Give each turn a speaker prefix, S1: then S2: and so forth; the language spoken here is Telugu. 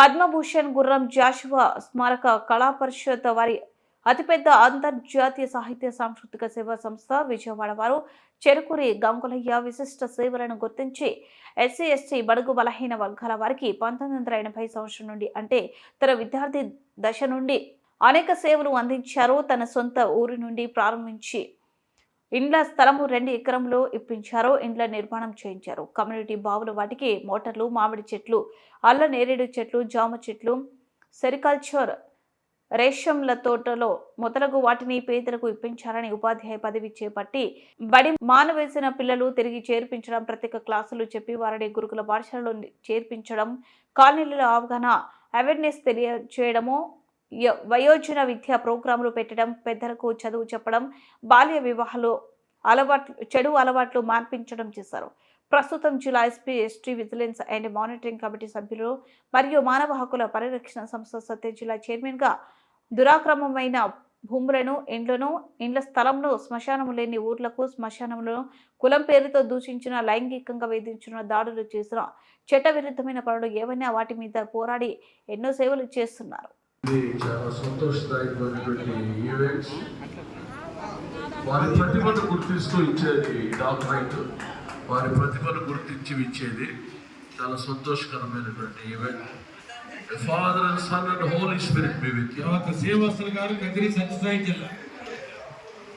S1: పద్మభూషణ్ గుర్రం జాషువా స్మారక కళా పరిషత్ వారి అతిపెద్ద అంతర్జాతీయ సాహిత్య సాంస్కృతిక సేవా సంస్థ విజయవాడ వారు చెరుకురి గంగులయ్య విశిష్ట సేవలను గుర్తించి ఎస్సీ ఎస్టీ బడుగు బలహీన వర్గాల వారికి పంతొమ్మిది వందల ఎనభై సంవత్సరం నుండి అంటే తన విద్యార్థి దశ నుండి అనేక సేవలు అందించారు. తన సొంత ఊరి నుండి ప్రారంభించి ఇండ్ల స్థలము రెండు ఎకరంలో ఇప్పించారు ఇండ్ల నిర్మాణం చేయించారు. కమ్యూనిటీ బావులు వాటికి మోటార్లు మామిడి చెట్లు అల్ల నేరేడు చెట్లు జామ చెట్లు సెరికల్చర్ రేషంల తోటలో మొదలగు వాటిని పేదలకు ఇప్పించాలని ఉపాధ్యాయ పదవి చేపట్టి బడి మానవేసిన పిల్లలు తిరిగి చేర్పించడం ప్రత్యేక క్లాసులు చెప్పి వారిని గురుకుల పాఠశాలలో చేర్పించడం కాలనీల అవగాహన అవేర్నెస్ తెలియజేయడము వయోజన విద్యా ప్రోగ్రాంలు పెట్టడం పెద్దలకు చదువు చెప్పడం బాల్య వివాహాలు అలవాట్లు చెడు అలవాట్లు మార్పించడం చేశారు. ప్రస్తుతం జిల్లా SP ST vigilance and monitoring committee సభ్యులు మరియు మానవ హక్కుల పరిరక్షణ సంస్థ సత్య జిల్లా చైర్మన్గా దురాక్రమమైన భూములను ఇండ్లను ఇండ్ల స్థలంలో శ్మశానము లేని ఊర్లకు శ్మశానములను కులం పేరుతో దూషించిన లైంగికంగా వేధించిన దాడులు చేసిన చట్టవిరుద్ధమైన పనులు ఏవైనా వాటి మీద పోరాడి ఎన్నో సేవలు చేస్తున్నారు.
S2: ఇది చాలా సంతోషదాయకమైనటువంటి ఈవెంట్స్ వారి ప్రతిభను గుర్తిస్తూ ఇచ్చేది ఈ డాక్టరేట్ వారి ప్రతిభను గుర్తించి ఇచ్చేది చాలా సంతోషకరమైనటువంటి event father and son and holy spirit మీ విత్
S3: తర్వాత శ్రీవాసులు గారు కదిరి సత్యసాయి జిల్లా.